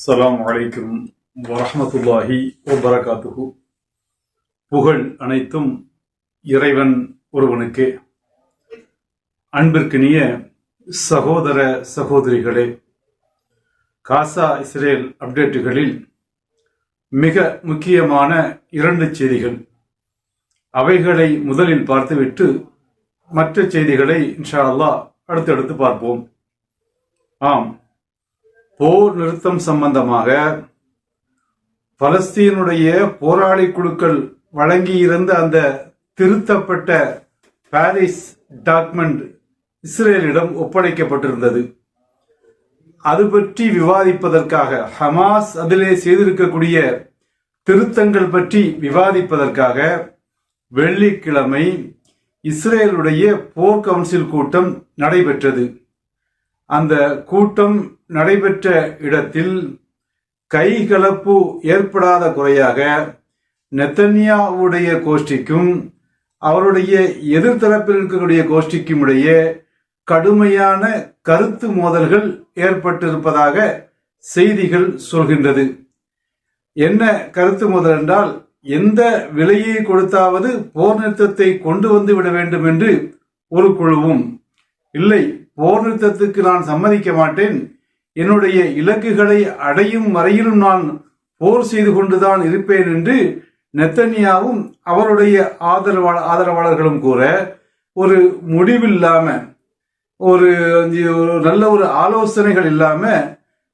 அஸ்லாம் அலைக்கும் வரமத்துல்லாஹி ஒபரகாத்துகு புகழ் அனைத்தும் இறைவன் ஒருவனுக்கே. அன்பிற்கினிய சகோதர சகோதரிகளே காசா இஸ்ரேல் அப்டேட்டுகளில் மிக முக்கியமான இரண்டு செய்திகள். அவைகளை முதலில் பார்த்துவிட்டு மற்ற செய்திகளை இன்ஷா அல்லா அடுத்தடுத்து பார்ப்போம். ஆம். போர் நிறுத்தம் சம்பந்தமாக பலஸ்தீனுடைய போராளி குழுக்கள் வழங்கியிருந்த அந்த திருத்தப்பட்ட பாரிஸ் டாக்குமெண்ட் இஸ்ரேலிடம் ஒப்படைக்கப்பட்டிருந்தது. அது பற்றி விவாதிப்பதற்காக ஹமாஸ் அதிலே செய்திருக்கக்கூடிய திருத்தங்கள் பற்றி விவாதிப்பதற்காக வெள்ளிக்கிழமை இஸ்ரேலுடைய போர் கவுன்சில் கூட்டம் நடைபெற்றது. அந்த கூட்டம் நடைபெற்ற இடத்தில் கைகலப்பு ஏற்படாத குறையாக நெத்தன்யாவுடைய கோஷ்டிக்கும் அவருடைய எதிர்த்தரப்பில் இருக்கக்கூடிய கோஷ்டிக்கும் இடையே கடுமையான கருத்து மோதல்கள் ஏற்பட்டிருப்பதாக செய்திகள் சொல்கின்றது. என்ன கருத்து மோதல் என்றால் எந்த விலையை கொடுத்தாவது போர் நிறுத்தத்தை கொண்டு வந்து விட வேண்டும் என்று ஒரு குழுவும் இல்லை போர் நிறுத்தத்துக்கு நான் சம்மதிக்க மாட்டேன் என்னுடைய இலக்குகளை அடையும் வரையிலும் நான் போர் செய்து கொண்டுதான் இருப்பேன் என்று நெத்தன்யாவும் அவருடைய ஆதரவாளர் ஆதரவாளர்களும் கூற ஒரு முடிவில்லாம ஒரு ஒரு நல்ல ஒரு ஆலோசனைகள் இல்லாம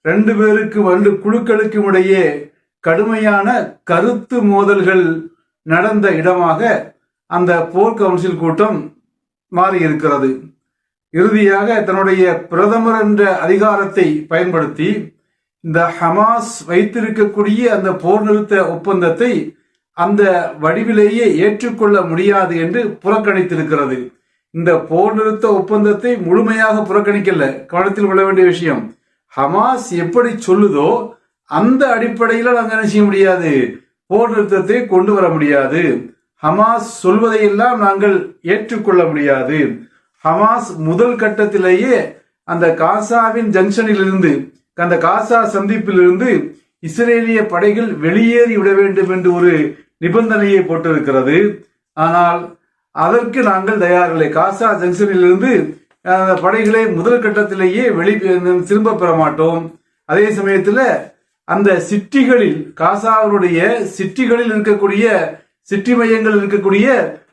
ரெண்டு பேருக்கு ரெண்டு குழுக்களுக்கும் இடையே கடுமையான கருத்து மோதல்கள் நடந்த இடமாக அந்த போர் கவுன்சில் கூட்டம் மாறி இருக்கிறது இறுதியாக தன்னுடைய பிரதமர் என்ற அதிகாரத்தை பயன்படுத்தி இந்த ஹமாஸ் வைத்திருக்கக்கூடிய அந்த போர் நிறுத்த ஒப்பந்தத்தை அந்த வடிவிலேயே ஏற்றுக்கொள்ள முடியாது என்று புறக்கணித்திருக்கிறது. இந்த போர் நிறுத்த ஒப்பந்தத்தை முழுமையாக புறக்கணிக்கல. கவனத்தில் கொள்ள வேண்டிய விஷயம் ஹமாஸ் எப்படி சொல்லுதோ அந்த அடிப்படையில் நாங்கள் என்ன செய்ய முடியாது? போர் நிறுத்தத்தை கொண்டு வர முடியாது. ஹமாஸ் சொல்வதையெல்லாம் நாங்கள் ஏற்றுக்கொள்ள முடியாது. ஹமாஸ் முதல் கட்டத்திலேயே அந்த காசாவின் ஜங்ஷனிலிருந்து அந்த காசா சந்திப்பிலிருந்து இஸ்ரேலிய படைகள் வெளியேறி விட வேண்டும் என்று ஒரு நிபந்தனையை போட்டிருக்கிறது. ஆனால் அதற்கு நாங்கள் தயாரில்லை. காசா ஜங்ஷனிலிருந்து அந்த படைகளை முதல் கட்டத்திலேயே வெளி திரும்ப பெற மாட்டோம். அதே சமயத்தில் அந்த சிட்டிகளில் காசாவினுடைய சிட்டிகளில் இருக்கக்கூடிய சிட்டி மையங்கள் இருக்கக்கூடிய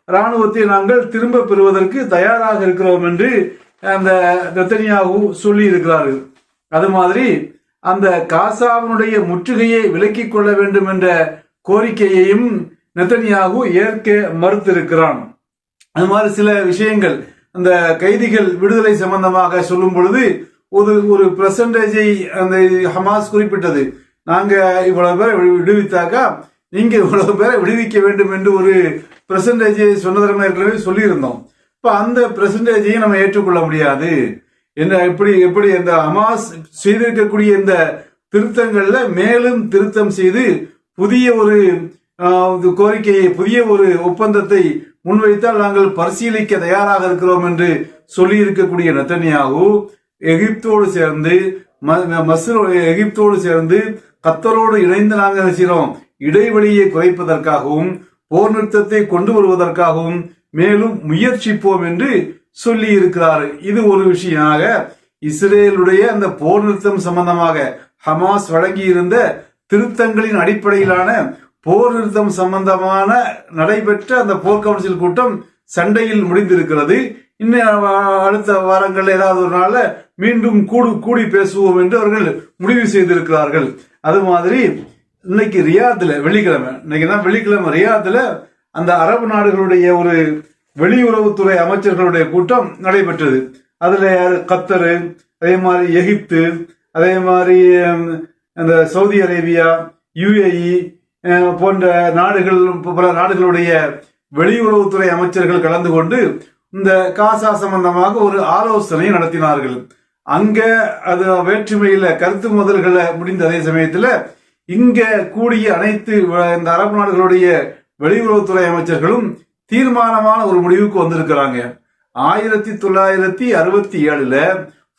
ராணுவத்தை நாங்கள் திரும்ப பெறுவதற்கு தயாராக இருக்கிறோம் என்று அந்த நெத்தனியாகு சொல்லி இருக்கிறார்கள் அது மாதிரி அந்த காசாவினுடைய முற்றுகையை விலக்கிக் கொள்ள வேண்டும் என்ற கோரிக்கையையும் நெத்தனியாகு ஏற்க மறுத்திருக்கிறான். அது மாதிரி சில விஷயங்கள் அந்த கைதிகள் விடுதலை சம்பந்தமாக சொல்லும் பொழுது ஒரு ஒரு பிரசன்டேஜை அந்த ஹமாஸ் குறிப்பிட்டது. நாங்க இவ்வளவு பேர் விடுவித்தாக்கா நீங்க இவ்வளவு பேரை விடுவிக்க வேண்டும் என்று ஒரு பெர்சன்டேஜை சொன்னதற்கு ஏற்கனவே சொல்லியிருந்தோம். இப்ப அந்த பெர்சன்டேஜையும் நம்ம ஏற்றுக்கொள்ள முடியாது. என்ன எப்படி எப்படி இந்த அமாஸ் செய்திருக்கக்கூடிய இந்த திருத்தங்கள்ல மேலும் திருத்தம் செய்து புதிய ஒரு கோரிக்கையை புதிய ஒரு ஒப்பந்தத்தை முன்வைத்தால் நாங்கள் பரிசீலிக்க தயாராக இருக்கிறோம் என்று சொல்லி இருக்கக்கூடிய நத்தனியாகு எகிப்தோடு சேர்ந்து மசூர் எகிப்தோடு சேர்ந்து கத்தரோடு இணைந்து நாங்கள் செய்கிறோம். இடைவெளியை குறைப்பதற்காகவும் போர் நிறுத்தத்தை கொண்டு வருவதற்காகவும் மேலும் முயற்சிப்போம் என்று சொல்லி இருக்கிறார் இது ஒரு விஷயமாக இஸ்ரேலுடைய அந்த போர் நிறுத்தம் சம்பந்தமாக ஹமாஸ் வழங்கி இருந்த திருத்தங்களின் அடிப்படையிலான போர் நிறுத்தம் சம்பந்தமான நடைபெற்ற அந்த போர் கவுன்சில் கூட்டம் சண்டையில் முடிந்திருக்கிறது. இன்னும் அடுத்த வாரங்கள் ஏதாவது ஒரு நாள்ல மீண்டும் கூடு கூடி பேசுவோம் என்று அவர்கள் முடிவு செய்திருக்கிறார்கள். அது மாதிரி இன்னைக்கு ரியாத்துல வெள்ளிக்கிழமை இன்னைக்கு தான் வெள்ளிக்கிழமை ரியாத்துல அந்த அரபு நாடுகளுடைய ஒரு வெளியுறவுத்துறை அமைச்சர்களுடைய கூட்டம் நடைபெற்றது. அதுல கத்தரு அதே மாதிரி எகிப்து அதே மாதிரி அந்த சவுதி அரேபியா யுஏஇ போன்ற நாடுகள் பல நாடுகளுடைய வெளியுறவுத்துறை அமைச்சர்கள் கலந்து கொண்டு இந்த காசா சம்பந்தமாக ஒரு ஆலோசனை நடத்தினார்கள். அங்க அது வேற்றுமையில கருத்து முதல்களை முடிந்த அதே சமயத்துல இங்க கூடிய அனைத்து இந்த அரபு நாடுகளுடைய வெளியுறவுத்துறை அமைச்சர்களும் தீர்மானமான ஒரு முடிவுக்கு வந்திருக்கிறாங்க. ஆயிரத்தி தொள்ளாயிரத்தி அறுபத்தி ஏழுல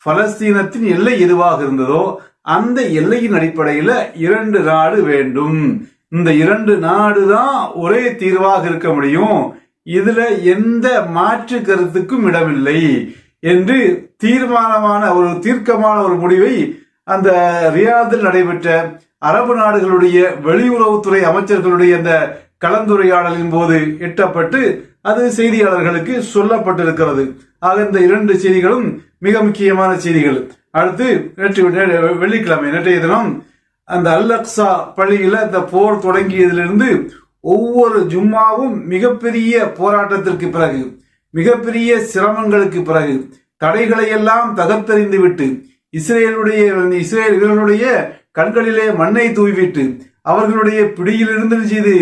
பலஸ்தீனத்தின் எல்லை எதுவாக இருந்ததோ அந்த எல்லையின் அடிப்படையில இரண்டு நாடு வேண்டும். இந்த இரண்டு நாடு தான் ஒரே தீர்வாக இருக்க முடியும். இதுல எந்த மாற்று கருத்துக்கும் இடமில்லை என்று தீர்மானமான ஒரு தீர்க்கமான ஒரு முடிவை அந்த ரியாதில் நடைபெற்ற அரபு நாடுகளுடைய வெளியுறவுத்துறை அமைச்சர்களுடைய அந்த கலந்துரையாடலின் போது எட்டப்பட்டு அது செய்தியாளர்களுக்கு சொல்லப்பட்டிருக்கிறது. ஆக இந்த இரண்டு செய்திகளும் மிக முக்கியமான செய்திகள். அடுத்து நேற்று வெள்ளிக்கிழமை நேற்றைய தினம் அந்த அல் அக்ஸா பள்ளியில இந்த போர் தொடங்கியதிலிருந்து ஒவ்வொரு ஜும்மாவும் மிகப்பெரிய போராட்டத்திற்கு பிறகு மிகப்பெரிய சிரமங்களுக்கு பிறகு தடைகளை எல்லாம் தகர்த்தெறிந்து விட்டு இஸ்ரேலுடைய இஸ்ரேல் இவர்களுடைய கண்களிலே மண்ணை தூவிவிட்டு அவர்களுடைய பிடியிலிருந்து செய்து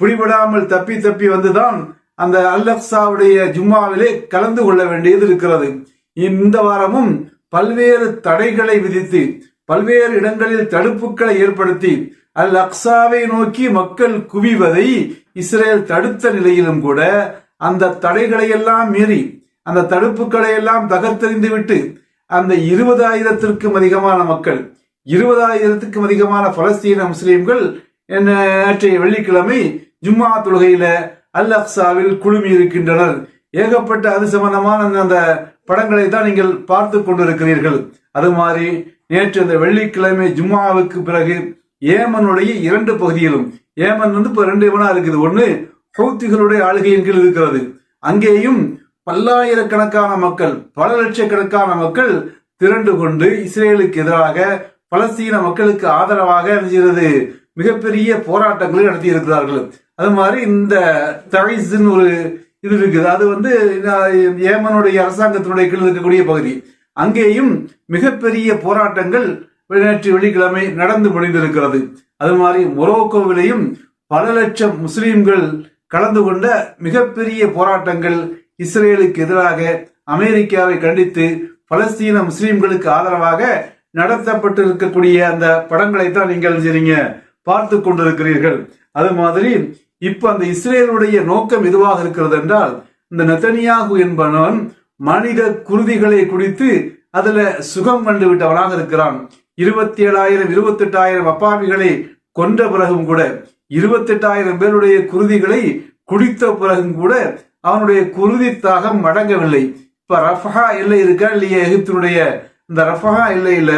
பிடிபடாமல் தப்பி தப்பி வந்துதான் அந்த அல்லக்ஸாவுடைய ஜும்மாவிலே கலந்து கொள்ள வேண்டியது இருக்கிறது. இந்த வாரமும் பல்வேறு தடைகளை விதித்து பல்வேறு இடங்களில் தடுப்புகளை ஏற்படுத்தி அல் அக்ஸாவை நோக்கி மக்கள் குவிவதை இஸ்ரேல் தடுத்த நிலையிலும் கூட அந்த தடைகளை எல்லாம் மீறி அந்த தடுப்புகளை எல்லாம் தகர்த்தெறிந்து விட்டு அந்த இருபதாயிரத்திற்கும் அதிகமான மக்கள் இருபதாயிரத்துக்கும் அதிகமான பலஸ்தீன முஸ்லீம்கள் நேற்றைய வெள்ளிக்கிழமை ஜும்மா தொழுகையில அல் அக்சாவில் குழுமி இருக்கின்றனர். ஏகப்பட்ட அது சம்பந்தமான அந்த- அந்த படங்களை தான் நீங்கள் பார்த்து கொண்டிருக்கிறீர்கள். அது மாதிரி நேற்று அந்த வெள்ளிக்கிழமை ஜும்மாவுக்கு பிறகு ஏமனுடைய இரண்டு பகுதியிலும் ஏமன் வந்து இப்ப ரெண்டு இவனா இருக்குது. ஒன்று ஹவுத்திகளுடைய ஆளுகையின் கீழ் இருக்கிறது. அங்கேயும் பல்லாயிரக்கணக்கான மக்கள் பல லட்சக்கணக்கான மக்கள் திரண்டு கொண்டு இஸ்ரேலுக்கு எதிராக பலஸ்தீன மக்களுக்கு ஆதரவாக என்ன செய்கிறது மிகப்பெரிய போராட்டங்களை நடத்தி இருக்கிறார்கள். அது மாதிரி இந்த தழைஸ்ன்னு ஒரு இது இருக்குது. அது வந்து ஏமனுடைய அரசாங்கத்தினுடைய கீழ் இருக்கக்கூடிய பகுதி. அங்கேயும் மிகப்பெரிய போராட்டங்கள் நேற்று வெள்ளிக்கிழமை நடந்து முடிந்திருக்கிறது. அது மாதிரி மொரோக்கோவிலையும் பல லட்சம் முஸ்லீம்கள் கலந்து கொண்ட மிகப்பெரிய போராட்டங்கள் இஸ்ரேலுக்கு எதிராக அமெரிக்காவை கண்டித்து பலஸ்தீன முஸ்லிம்களுக்கு ஆதரவாக நடத்தப்பட்டு இருக்கக்கூடிய அந்த படங்களை தான் நீங்கள் சரிங்க பார்த்து கொண்டிருக்கிறீர்கள். அது மாதிரி இப்ப அந்த இஸ்ரேலுடைய நோக்கம் எதுவாக இருக்கிறது என்றால் இந்த நெத்தனியாகு என்பவன் மனித குருதிகளை குடித்து அதுல சுகம் கண்டு விட்டவனாக இருக்கிறான். இருபத்தி ஏழாயிரம் இருபத்தி எட்டாயிரம் அப்பாவிகளை கொன்ற பிறகும் கூட இருபத்தெட்டாயிரம் பேருடைய குருதிகளை குடித்த பிறகும் கூட அவனுடைய குருதி தாகம் அடங்கவில்லை இப்ப ரஃபஹா எல்லை இருக்கா இல்லையா? எகிப்தினுடைய இந்த ரஃபஹா எல்லையில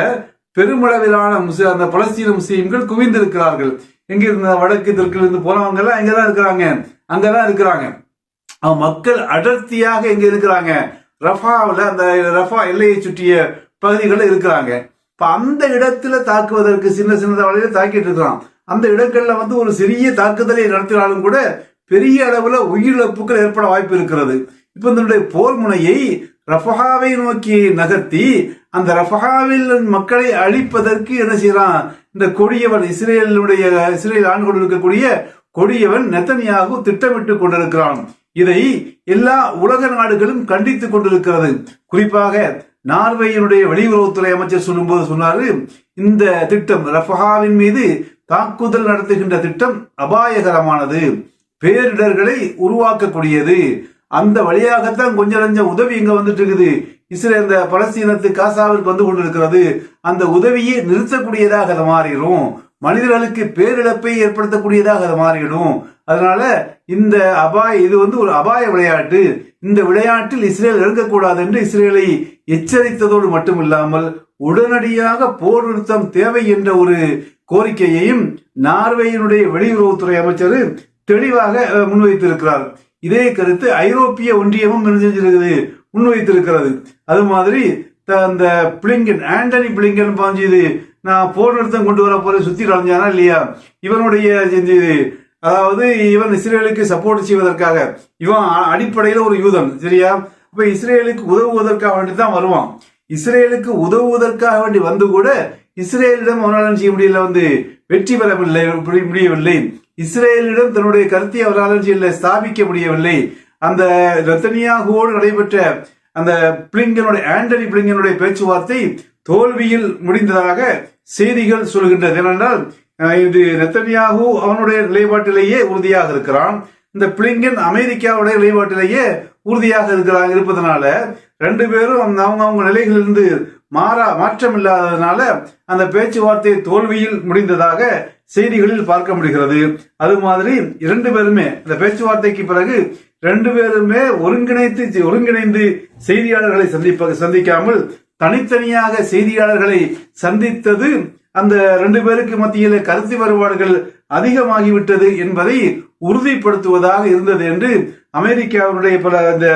பெருமளவிலான முஸ்லிம் அந்த பலஸ்தீன முஸ்லீம்கள் குவிந்திருக்கிறார்கள். எங்க இருந்த வடக்கு தெற்கில் இருந்து போனவங்க எல்லாம் எங்கதான் இருக்கிறாங்க. அங்கதான் இருக்கிறாங்க. அவன் மக்கள் அடர்த்தியாக எங்க இருக்கிறாங்க. ரஃபாவில் அந்த ரஃபா எல்லையை சுற்றிய பகுதிகளில் இருக்கிறாங்க. இப்ப அந்த இடத்துல தாக்குவதற்கு சின்ன சின்ன வழியில தாக்கிட்டு இருக்கிறான் அந்த இடங்கள்ல வந்து ஒரு சிறிய தாக்குதலை நடத்தினாலும் கூட பெரிய அளவில் உயிரிழப்புகள் ஏற்பட வாய்ப்பு இருக்கிறது. இப்போ இதனுடைய போர் முனையை ரஃபஹாவை நோக்கி நகர்த்தி அந்த ரஃபஹாவில் மக்களை அழிப்பதற்கு என்ன செய்யறான்? இந்த கொடியவன் இஸ்ரேலுடைய இஸ்ரேல் ஆண்டு கொண்டிருக்கக்கூடிய கொடியவன் நெத்தனியாக திட்டமிட்டு கொண்டிருக்கிறான். இதை எல்லா உலக நாடுகளும் கண்டித்துக் கொண்டிருக்கிறது. குறிப்பாக நார்வேயினுடைய வெளியுறவுத்துறை அமைச்சர் சொல்லும்போது சொன்னாரு இந்த திட்டம் ரஃபஹாவின் மீது தாக்குதல் நடத்துகின்ற திட்டம் அபாயகரமானது. பேரிடர்களை உருவாக்கக்கூடியது. அந்த வழியாகத்தான் கொஞ்சம் நஞ்சம் உதவி இங்க வந்துட்டு இருக்குது இஸ்ரேல் இந்த பலஸ்தீனத்து காசாவிற்கு வந்து கொண்டிருக்கிறது. அந்த உதவியை நிறுத்தக்கூடியதாக அது மாறிடும். மனிதர்களுக்கு பேரிழப்பை ஏற்படுத்தக்கூடியதாக அது மாறிடும். அதனால இந்த அபாய இது வந்து ஒரு அபாய விளையாட்டு. இந்த விளையாட்டில் இஸ்ரேல் இறங்கக்கூடாது என்று இஸ்ரேலை எச்சரித்ததோடு மட்டுமில்லாமல் உடனடியாக போர் நிறுத்தம் தேவை என்ற ஒரு கோரிக்கையையும் நார்வேயினுடைய வெளியுறவுத்துறை அமைச்சர் தெளிவாக முன்வைத்திருக்கிறார். இதே கருத்து ஐரோப்பிய ஒன்றியமும் நினைஞ்சிருக்குது முன்வைத்திருக்கிறது. அது மாதிரி த- அந்த பிளிங்கன் ஆண்டனி பிளிங்கன் பாஞ்சது நான் போர் நிறுத்தம் கொண்டு வர போற சுத்தி அடைஞ்சானா இல்லையா? இவனுடைய செஞ்சது அதாவது இவன் இஸ்ரேலுக்கு சப்போர்ட் செய்வதற்காக இவன் அடிப்படையில் ஒரு யூதன் சரியா? அப்ப இஸ்ரேலுக்கு உதவுவதற்காக வேண்டி தான் வருவான். இஸ்ரேலுக்கு உதவுவதற்காக வேண்டி வந்து கூட இஸ்ரேலிடம் அவரால் செய்ய முடியல வந்து வெற்றி பெறவில்லை முடியவில்லை. இஸ்ரேலிடம் தன்னுடைய கருத்தை அவரால் என்ன ஸ்தாபிக்க முடியவில்லை. அந்த ரத்தனியாகுவோடு நடைபெற்ற அந்த பிளிங்கனுடைய ஆண்டனி பிளிங்கனுடைய பேச்சுவார்த்தை தோல்வியில் முடிந்ததாக செய்திகள் சொல்கின்றது. ஏனென்றால் இது நெத்தனியாகு அவனுடைய நிலைப்பாட்டிலேயே உறுதியாக இருக்கிறான். இந்த பிளிங்கன் அமெரிக்காவுடைய நிலைப்பாட்டிலேயே உறுதியாக இருக்கிறாங்க இருப்பதனால ரெண்டு பேரும் அவங்க அவங்க நிலைகளிலிருந்து மாறா மாற்றம் இல்லாததுனால அந்த பேச்சுவார்த்தை தோல்வியில் முடிந்ததாக செய்திகளில் பார்க்க முடிகிறது. அது மாதிரி இரண்டு பேருமே இந்த பேச்சுவார்த்தைக்கு பிறகு ரெண்டு பேருமே ஒருங்கிணைத்து ஒருங்கிணைந்து செய்தியாளர்களை சந்திப்ப சந்திக்காமல் தனித்தனியாக செய்தியாளர்களை சந்தித்தது அந்த ரெண்டு பேருக்கு மத்தியில் கருத்து வேறுபாடுகள் அதிகமாகிவிட்டது என்பதை உறுதிப்படுத்துவதாக இருந்தது என்று அமெரிக்காவுடைய பல இந்த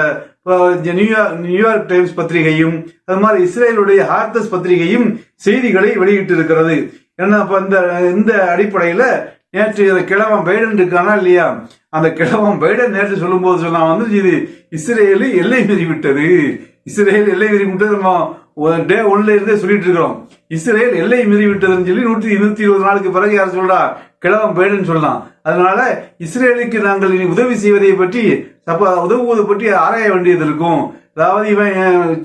நியூயார்க் நியூயார்க் டைம்ஸ் பத்திரிகையும் அது மாதிரி இஸ்ரேலுடைய ஹார்த்தஸ் பத்திரிகையும் செய்திகளை வெளியிட்டிருக்கிறது. ஏன்னா இப்போ இந்த இந்த அடிப்படையில நேற்று இந்த கிழவன் பைடன் இருக்கானா இல்லையா? அந்த கிழவன் பைடன் நேற்று சொல்லும்போது சொன்னா வந்து இது இஸ்ரேலு எல்லை மீறி விட்டது இஸ்ரேல் எல்லை மீறி விட்டது நம்ம டே ஒன்ல இருந்தே சொல்லிட்டு இருக்கிறோம். இஸ்ரேல் எல்லை மீறி விட்டதுன்னு சொல்லி நூற்றி இருபத்தி இருபது நாளுக்கு பிறகு யார் சொல்றா? கிழவன் பைடன் சொல்லலாம். அதனால இஸ்ரேலுக்கு நாங்கள் இனி உதவி செய்வதை பற்றி தப்ப உதவுவது பற்றி ஆராய வேண்டியது இருக்கும். அதாவது இவன்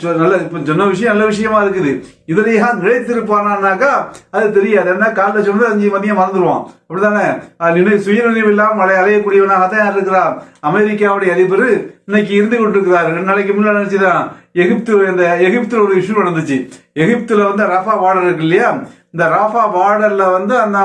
சொ- நல்ல இப்ப சொன்ன விஷயம் நல்ல விஷயமா இருக்குது. இதுலயா நிலைத்திருப்பானாக்கா அது தெரியாது. என்ன காலைல சொன்னது அஞ்சு மதியம் மறந்துடுவான். அப்படிதானே நினை சுயநினைவு இல்லாமல் அலை அலையக்கூடியவனாக தான் யார் இருக்கிறார் அமெரிக்காவுடைய அதிபர் இன்னைக்கு இருந்து கொண்டிருக்கிறார். ரெண்டு நாளைக்கு முன்னாடி நினைச்சுதான் எகிப்து இந்த எகிப்துல ஒரு இஷ்யூ நடந்துச்சு. எகிப்துல வந்து ரஃபா பார்டர் இருக்கு இல்லையா? இந்த ராஃபா பார்டர்ல வந்து அந்த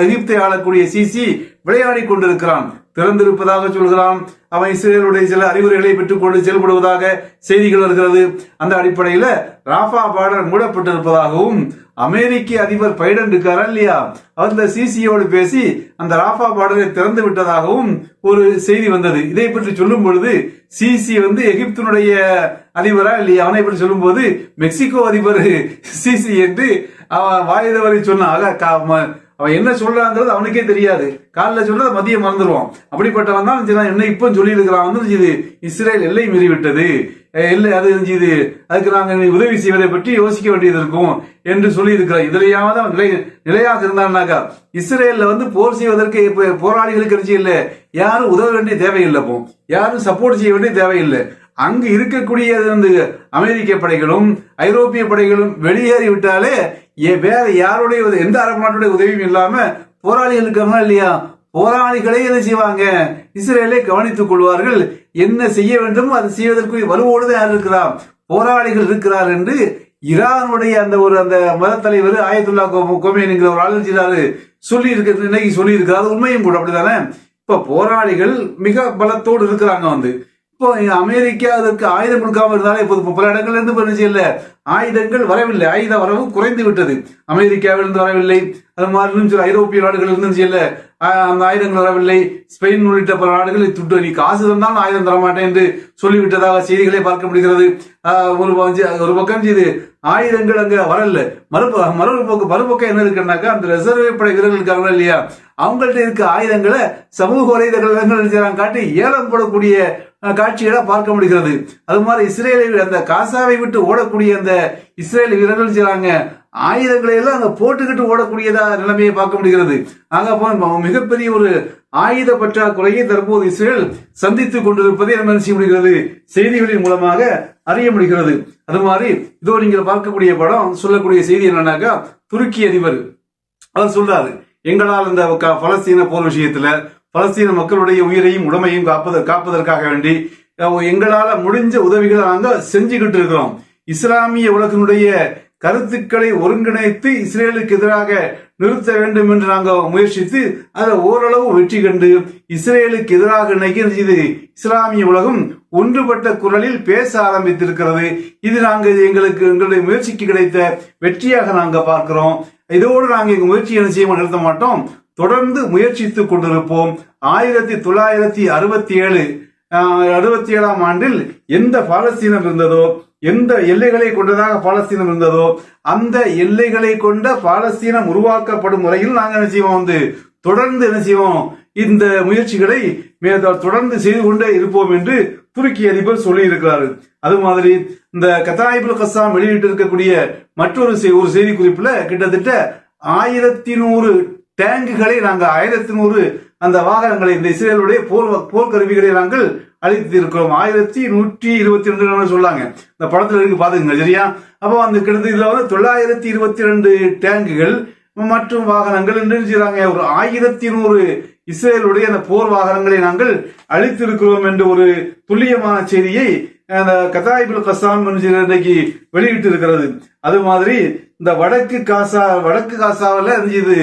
எகிப்தை ஆளக்கூடிய சிசி விளையாடி கொண்டிருக்கிறான். திறந்திருப்பதாக சொல்கிறான். அவன் இஸ்ரேலுடைய சில அறிவுரைகளை பெற்றுக்கொண்டு செயல்படுவதாக செய்திகள் வருகிறது. அந்த அடிப்படையில ராஃபா பார்டர் மூடப்பட்டிருப்பதாகவும் அமெரிக்க அதிபர் பைடன் இருக்காரா இல்லையா அவர் இந்த சிசியோடு பேசி அந்த ராஃபா பார்டரை திறந்து விட்டதாகவும் ஒரு செய்தி வந்தது. இதை பற்றி சொல்லும் பொழுது சிசி வந்து எகிப்தினுடைய அதிபரா இல்லையா? அவனை பற்றி சொல்லும்போது மெக்சிகோ அதிபர் சிசி என்று அவன் வாயுதவரை சொன்னாக அவன் என்ன சொல்றாங்கிறது அவனுக்கே தெரியாது. காலைல சொல்றது மதியம் மறந்துடுவான். அப்படிப்பட்டவன் தான் என்ன இப்போ சொல்லியிருக்கிறான்? வந்து இது இஸ்ரேல் எல்லை மீறிவிட்டது எல்லை அது இது அதுக்கு நாங்கள் உதவி செய்வதை பற்றி யோசிக்க வேண்டியது இருக்கும் என்று சொல்லி இதுலையாவது அவன் நிலை நிலையாக இருந்தான்னாக்கா இஸ்ரேலில் வந்து போர் செய்வதற்கு இப்போ போராளிகளுக்கு நிச்சயம் இல்லை. யாரும் உதவ வேண்டிய தேவையில்லை போ யாரும் சப்போர்ட் செய்ய வேண்டிய தேவையில்லை. அங்கு இருக்கக்கூடிய வந்து அமெரிக்க படைகளும் ஐரோப்பிய படைகளும் வெளியேறி விட்டாலே வேற யாருடைய எந்த அரபு நாட்டுடைய உதவியும் இல்லாம போராளிகள் இருக்காங்களா இல்லையா? போராளிகளே என்ன செய்வாங்க? இஸ்ரேலை கவனித்துக் கொள்வார்கள். என்ன செய்ய வேண்டும் அது செய்வதற்கு வலுவோடு தான் யார் இருக்கிறார் போராளிகள் இருக்கிறார் என்று ஈரானுடைய அந்த ஒரு அந்த மத தலைவர் ஆயத்துல்லா கோமேனுங்கிற ஒரு ஆளு சொல்லி இருக்கிறது இன்னைக்கு சொல்லி இருக்கிறார் உண்மையும் கூட அப்படிதானே இப்ப போராளிகள் மிக பலத்தோடு இருக்கிறாங்க வந்து. இப்போ அமெரிக்கா அதற்கு ஆயுதம் கொடுக்காம இருந்தாலே இப்போது பல இடங்கள்ல இருந்து பண்ணுச்சு இல்ல ஆயுதங்கள் வரவில்லை. ஆயுத வரவு குறைந்து விட்டது. அமெரிக்காவிலிருந்து வரவில்லை. அது மாதிரி சில ஐரோப்பிய நாடுகள் இருந்துச்சு இல்ல அந்த ஆயுதங்கள் வரவில்லை. ஸ்பெயின் உள்ளிட்ட பல நாடுகள் துட்டு. நீ காசு தந்தால் ஆயுதம் தரமாட்டேன் என்று சொல்லிவிட்டதாக செய்திகளை பார்க்க முடிகிறது. ஒரு ஒரு பக்கம் இது ஆயுதங்கள் அங்க வரல. மறுப மறு பக்கம் மறுபக்கம் என்ன இருக்குன்னாக்கா அந்த ரிசர்வ் படை வீரர்கள் இருக்காங்களா இல்லையா? அவங்கள்ட்ட இருக்க ஆயுதங்களை சமூக வலைதளங்கள் காட்டி ஏலம் போடக்கூடிய அஹ், காட்சிகளை பார்க்க முடிகிறது. அது மாதிரி இஸ்ரேலை அந்த காசாவை விட்டு ஓடக்கூடிய அந்த இஸ்ரேல் வீரர்கள் செய்றாங்க ஆயுதங்களை எல்லாம் அங்க போட்டுக்கிட்டு ஓடக்கூடியதா நிலைமையை பார்க்க முடிகிறது. ஆக மிகப்பெரிய ஒரு ஆயுத பற்றாக்குறையை தற்போது இஸ்ரேல் சந்தித்துக் கொண்டிருப்பதை நம்ம செய்ய முடிகிறது? செய்திகளின் மூலமாக அறிய முடிகிறது. அது மாதிரி இதோ நீங்கள் பார்க்கக்கூடிய படம் சொல்லக்கூடிய செய்தி என்னன்னாக்கா துருக்கி அதிபர். அவர் சொல்றாரு எங்களால் இந்த க- பலஸ்தீன போர் விஷயத்துல பலஸ்தீன மக்களுடைய உயிரையும் உடமையும் காப்பத காப்பதற்காக வேண்டி அஹ், எங்களால முடிஞ்ச உதவிகளை நாங்கள் செஞ்சுக்கிட்டு இருக்கிறோம். இஸ்லாமிய உலகினுடைய கருத்துக்களை ஒருங்கிணைத்து இஸ்ரேலுக்கு எதிராக நிறுத்த வேண்டும் என்று நாங்கள் முயற்சித்து அதை ஓரளவு வெற்றி கண்டு இஸ்ரேலுக்கு எதிராக இன்னைக்கு இஸ்லாமிய உலகம் ஒன்றுபட்ட குரலில் பேச ஆரம்பித்திருக்கிறது. இது நாங்கள் எங்களுக்கு எங்களுடைய முயற்சிக்கு கிடைத்த வெற்றியாக நாங்கள் பார்க்கிறோம். இதோடு நாங்கள் எங்கள் முயற்சி என்ன செய்ய நிறுத்த மாட்டோம். தொடர்ந்து முயற்சித்துக் கொண்டிருப்போம். ஆயிரத்தி தொள்ளாயிரத்தி அறுபத்தி ஏழு அறுபத்தி ஏழாம் ஆண்டில் எந்த பாலஸ்தீனம் இருந்ததோ எந்த எல்லைகளை கொண்டதாக பாலஸ்தீனம் இருந்ததோ அந்த எல்லைகளை கொண்ட பாலஸ்தீனம் உருவாக்கப்படும் முறையில் நாங்கள் என்ன செய்வோம்? வந்து தொடர்ந்து என்ன செய்வோம்? இந்த முயற்சிகளை தொடர்ந்து செய்து கொண்டே இருப்போம் என்று துருக்கி அதிபர் சொல்லி இருக்கிறாரு அது மாதிரி இந்த கத்தாயிபுல் கசாம் வெளியிட்டு இருக்கக்கூடிய மற்றொரு ஒரு செய்தி குறிப்புல கிட்டத்தட்ட ஆயிரத்தி நூறு டேங்குகளை நாங்கள் ஆயிரத்தி நூறு அந்த வாகனங்களை இந்த இஸ்ரேலுடைய போர் போர் கருவிகளை நாங்கள் அழித்து இருக்கிறோம் ஆயிரத்தி நூற்றி இருபத்தி ரெண்டு சொல்லாங்க இந்த படத்தில் இருக்கு பாத்துங்க சரியா? அப்போ அந்த கிட்டத்தட்ட இதில் வந்து தொள்ளாயிரத்தி இருபத்தி ரெண்டு டேங்குகள் மற்றும் வாகனங்கள் என்று செய்கிறாங்க ஒரு ஆயிரத்தி நூறு இஸ்ரேலுடைய அந்த போர் வாகனங்களை நாங்கள் அளித்திருக்கிறோம் என்று ஒரு துல்லியமான செய்தியை அந்த கதாயிபுல் கசாம் என்று இன்னைக்கு வெளியிட்டு இருக்கிறது அது மாதிரி இந்த வடக்கு காசா வடக்கு காசாவில் இது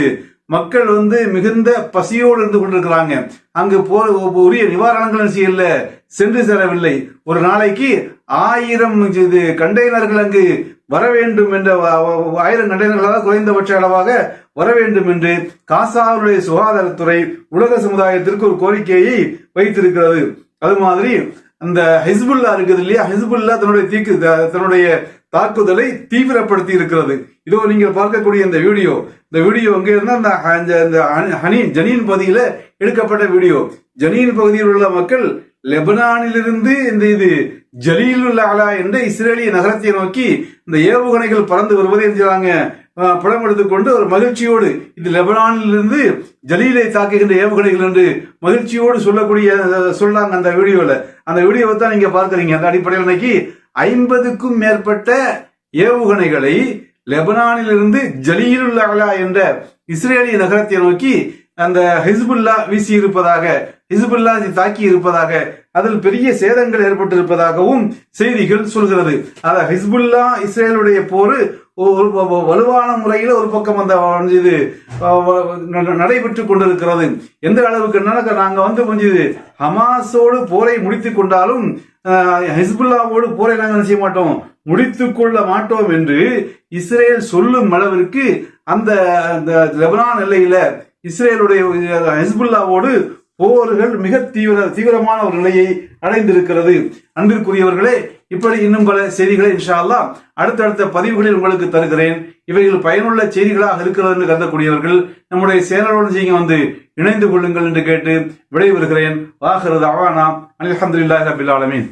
மக்கள் வந்து மிகுந்த பசியோடு இருந்து கொண்டிருக்கிறாங்க. அங்கு போ உரிய நிவாரணங்கள் செய்யல சென்று சேரவில்லை. ஒரு நாளைக்கு ஆயிரம் இது கண்டெய்னர்கள் அங்கு வர வேண்டும் என்ற வ- ஆயிரம் கண்டெய்னர்களாக குறைந்தபட்ச அளவாக வர வேண்டும் என்று காசாவுடைய சுகாதாரத்துறை உலக சமுதாயத்திற்கு ஒரு கோரிக்கையை வைத்திருக்கிறது. அது மாதிரி அந்த ஹிஸ்புல்லா இருக்குது இல்லையா? ஹிஸ்புல்லா தன்னுடைய தீக்கு தன்னுடைய தாக்குதலை தீவிரப்படுத்தி இருக்கிறது. இதோ நீங்கள் பார்க்கக்கூடிய இந்த வீடியோ. இந்த வீடியோ எங்கே இருந்தால் அந்த அந்த இந்த- ஹனி- ஹனி ஜனீன் பகுதியில் எடுக்கப்பட்ட வீடியோ. ஜனீன் பகுதியில் உள்ள மக்கள் லெபனானிலிருந்து இந்த இது ஜலீலுல் அலா என்ற இஸ்ரேலிய நகரத்தை நோக்கி இந்த ஏவுகணைகள் பறந்து வருவதை என்ன செய்றாங்க படம் எடுத்துக்கொண்டு ஒரு மகிழ்ச்சியோடு இது லெபனானிலிருந்து ஜலீலை தாக்குகின்ற ஏவுகணைகள் என்று மகிழ்ச்சியோடு சொல்லக்கூடிய அஹ், சொல்றாங்க அந்த வீடியோவில் அந்த வீடியோவை தான் நீங்க பார்க்குறீங்க. அந்த அடிப்படையில் இன்னைக்கு ஐம்பதுக்கும் மேற்பட்ட ஏவுகணைகளை லெபனானிலிருந்து ஜலீலுல் அலா என்ற இஸ்ரேலிய நகரத்தை நோக்கி அந்த ஹிஸ்புல்லா வீசி இருப்பதாக ஹிஸ்புல்லா தாக்கி இருப்பதாக அதில் பெரிய சேதங்கள் ஏற்பட்டிருப்பதாகவும் செய்திகள் சொல்கிறது. அத ஹிஸ்புல்லா இஸ்ரேலுடைய போர் வலுவான முறையில் ஒரு பக்கம் அந்த இது நடைபெற்று ந- கொண்டிருக்கிறது. எந்த அளவுக்கு என்னன்னா நாங்கள் வந்து கொஞ்சம் ஹமாஸோடு போரை முடித்து கொண்டாலும் ஹிஸ்புல்லாவோடு போரை நாங்கள் செய்ய மாட்டோம்? முடித்து கொள்ள மாட்டோம் என்று இஸ்ரேல் சொல்லும் அளவிற்கு அந்த அந்த லெபனான் எல்லையில இஸ்ரேலுடைய ஹிஸ்புல்லாவோடு போர்கள் மிக தீவிர தீவிரமான ஒரு நிலையை அடைந்திருக்கிறது. அன்பிற்குரியவர்களே இப்படி இன்னும் பல செய்திகளை இன்ஷா அல்லாஹ் அடுத்தடுத்த பதிவுகளில் உங்களுக்கு தருகிறேன். இவைகள் பயனுள்ள செய்திகளாக இருக்கிறது என்று கருதக்கூடியவர்கள் நம்முடைய சேனலோடு நீங்க வந்து இணைந்து கொள்ளுங்கள் என்று கேட்டு விடைபெறுகிறேன். வாகிறது அவானா அல்ஹம்துலில்லாஹி அபில் ஆலமீன்.